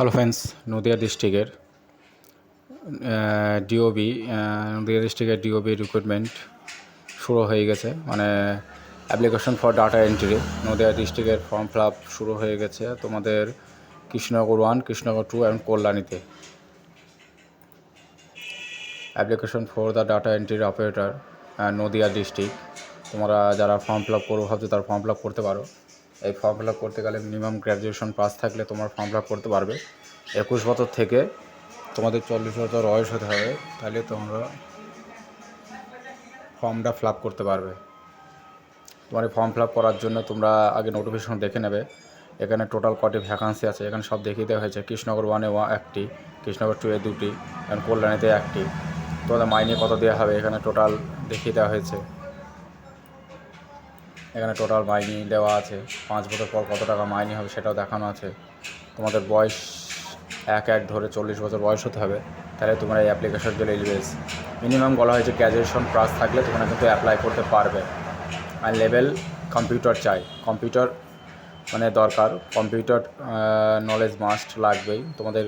Hello friends Nadia ডিস্ট্রিক্টের DOB Nadia ডিস্ট্রিক্টের DOB recruitment শুরু হয়ে গেছে। মানে application for data entry Nadia ডিস্ট্রিক্টের ফর্ম ফিল আপ শুরু হয়ে গেছে তোমাদের কৃষ্ণনগর ওয়ান কৃষ্ণনগর টু এবং কল্যাণীতে। অ্যাপ্লিকেশন ফর দ্য ডাটা এন্ট্রির অপারেটর নদিয়া ডিস্ট্রিক্ট তোমরা যারা ফর্ম ফিল আপ করব ভাবছ তারা ফর্ম ফিল আপ করতে পারো। এই ফর্ম ফিল করতে গেলে মিনিমাম গ্র্যাজুয়েশন পাস থাকলে তোমার ফর্ম ফিল করতে পারবে। একুশ বছর থেকে তোমাদের চল্লিশ বছর বয়স হতে হবে, তাহলে তোমরা ফর্মটা ফিল করতে পারবে। তোমার এই ফর্ম ফিল করার জন্য তোমরা আগে নোটিফিকেশন দেখে নেবে। এখানে টোটাল কটি ভ্যাকান্সি আছে, এখানে সব দেখিয়ে দেওয়া হয়েছে। কৃষ্ণনগর ওয়ানে ওয়া একটি, কৃষ্ণনগর টু এ দুটি এবং কল্যাণীতে একটি। তোমাদের মাইনে কত দেওয়া হবে, এখানে টোটাল দেখিয়ে দেওয়া হয়েছে। এখানে টোটাল মাইনি দেওয়া আছে। পাঁচ বছর পর কত টাকা মাইনি হবে সেটাও দেখানো আছে। তোমাদের বয়স এক এক ধরে চল্লিশ বছর বয়স হতে হবে। তাহলে তোমরা এই অ্যাপ্লিকেশন জন্য এলিবেস মিনিমাম বলা হয়েছে গ্র্যাজুয়েশন পাস থাকলে তোমরা কিন্তু অ্যাপ্লাই করতে পারবে। আর লেভেল কম্পিউটার চাই। কম্পিউটার মানে দরকার। কম্পিউটার নলেজ মাস্ট লাগবেই। তোমাদের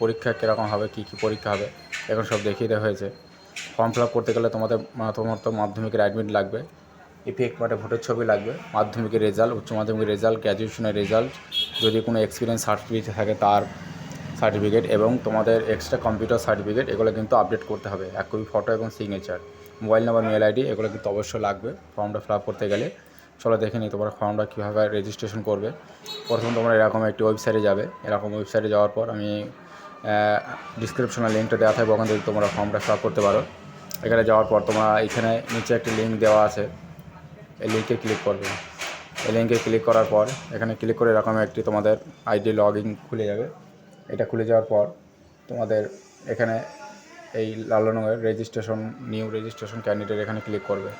পরীক্ষা কীরকম হবে, কী কী পরীক্ষা হবে এখন সব দেখিয়ে দেওয়া হয়েছে। ফর্ম ফিল আপ করতে গেলে তোমাদের তোমার তো মাধ্যমিকের অ্যাডমিট লাগবে। ইফেক্ট মানে ভোটের ছবি লাগবে। মাধ্যমিকের রেজাল্ট, উচ্চ মাধ্যমিকের রেজাল্ট, গ্র্যাজুয়েশনের রেজাল্ট। যদি কোনো এক্সপিরিয়েন্স সার্টিফিকেট থাকে তার সার্টিফিকেট এবং তোমাদের এক্সট্রা কম্পিউটার সার্টিফিকেট, এগুলো কিন্তু আপডেট করতে হবে। এক কপি ফটো এবং signature mobile number mail ID এগুলো কিন্তু অবশ্যই লাগবে। ফর্মটা ফিল আপ করতে গেলে চলো দেখে নিই তোমার ফর্মটা কীভাবে রেজিস্ট্রেশন করবে। প্রথম তোমরা এরকম একটি ওয়েবসাইটে যাবে। এরকম ওয়েবসাইটে যাওয়ার পর আমি ডিসক্রিপশনে লিঙ্কটা দেওয়া থাকবে। ওখান থেকে তোমরা ফর্মটা ফিল আপ করতে পারো। এখানে যাওয়ার পর তোমরা এখানে নিচে একটি লিঙ্ক দেওয়া আছে। এই লিঙ্কে ক্লিক করবে। এই লিঙ্কে ক্লিক করার পর, এখানে ক্লিক করে এরকম একটি তোমাদের আইডি লগ ইন খুলে যাবে। এটা খুলে যাওয়ার পর, তোমাদের এখানে এই লাল রঙের রেজিস্ট্রেশন নিউ রেজিস্ট্রেশন ক্যান্ডিডেট এখানে ক্লিক করবে।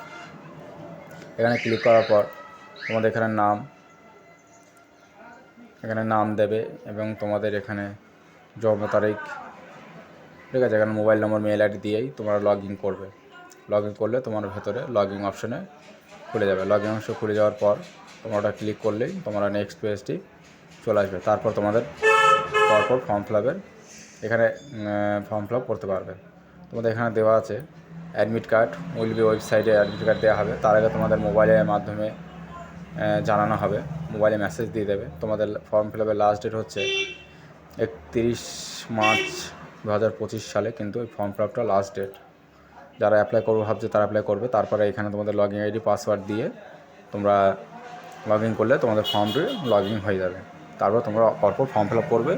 এখানে ক্লিক করার পর, তোমাদের এখানে নাম এখানে নাম দেবে এবং তোমাদের এখানে জন্ম তারিখ, ঠিক আছে? এখানে মোবাইল নম্বর মেল আইডি দিয়েই তোমরা লগ ইন করবে। লগ ইন করলে তোমার ভেতরে লগ ইন অপশনে খুলে যাবে। লগ ইন অংশ খুলে যাওয়ার পর তোমরা ওটা ক্লিক করলেই তোমরা নেক্সট পেজটি চলে আসবে। তারপর তোমাদের পরপর ফর্ম ফিল এখানে ফর্ম ফিল করতে পারবে। তোমাদের এখানে দেওয়া আছে অ্যাডমিট কার্ড উইল বি ওয়েবসাইটে অ্যাডমিট কার্ড দেওয়া হবে। তার আগে তোমাদের মোবাইলের মাধ্যমে জানানো হবে। মোবাইলে মেসেজ দিয়ে দেবে। তোমাদের ফর্ম ফিল আপের লাস্ট ডেট হচ্ছে একত্রিশ মার্চ দু হাজার পঁচিশ সালে, কিন্তু এই ফর্ম ফিল আপটা লাস্ট ডেট যারা অ্যাপ্লাই করব, ভাবছে তারা অ্যাপ্লাই করবে। তারপরে এখানে তোমাদের লগ ইন আইডি পাসওয়ার্ড দিয়ে তোমরা লগ ইন করলে তোমাদের ফর্মটি লগ ইন হয়ে যাবে। তারপর তোমরা পরপর ফর্ম ফিল আপ করবে।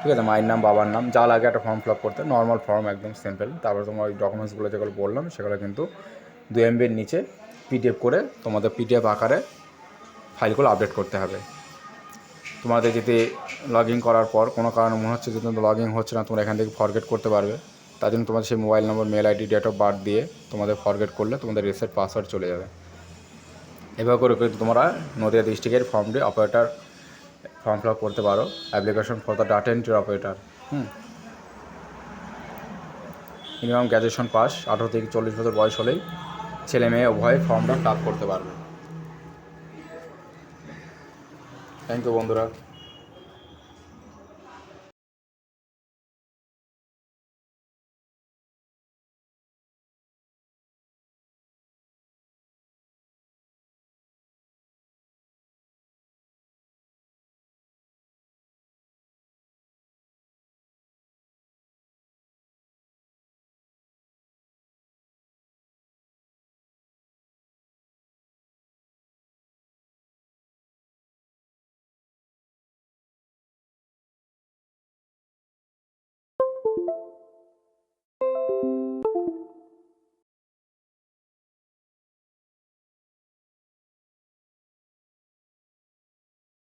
ঠিক আছে? মায়ের নাম, বাবার নাম, যা লাগে একটা ফর্ম ফিল আপ করতে। নর্মাল ফর্ম একদম সিম্পল তারপর তোমার ওই ডকুমেন্টসগুলো যেগুলো বললাম, সেগুলো কিন্তু দু এমবির নিচে পিডিএফ করে তোমাদের পিডিএফ আকারে ফাইলগুলো আপডেট করতে হবে। তোমাদের যদি লগ ইন করার পর কোনো কারণে মনে হচ্ছে যে তোমাদের লগ ইন হচ্ছে না, তোমরা এখান থেকে ফরগেট করতে পারবে। তার জন্য তোমাদের সেই mobile number mail ID date of birth দিয়ে তোমাদের ফরগেট করলে তোমাদের রিসেট পাসওয়ার্ড চলে যাবে। এভাবে করে কিন্তু তোমরা নদিয়া ডিস্ট্রিক্টের ফর্মটি অপারেটার ফর্ম ফিল আপ করতে পারো। Application for the data entry operator hmm. Minimum graduation pass আঠারো থেকে চল্লিশ বছর বয়স হলেই ছেলে মেয়ে উভয় ফর্মটা ফিল করতে পারবে। থ্যাংক ইউ বন্ধুরা।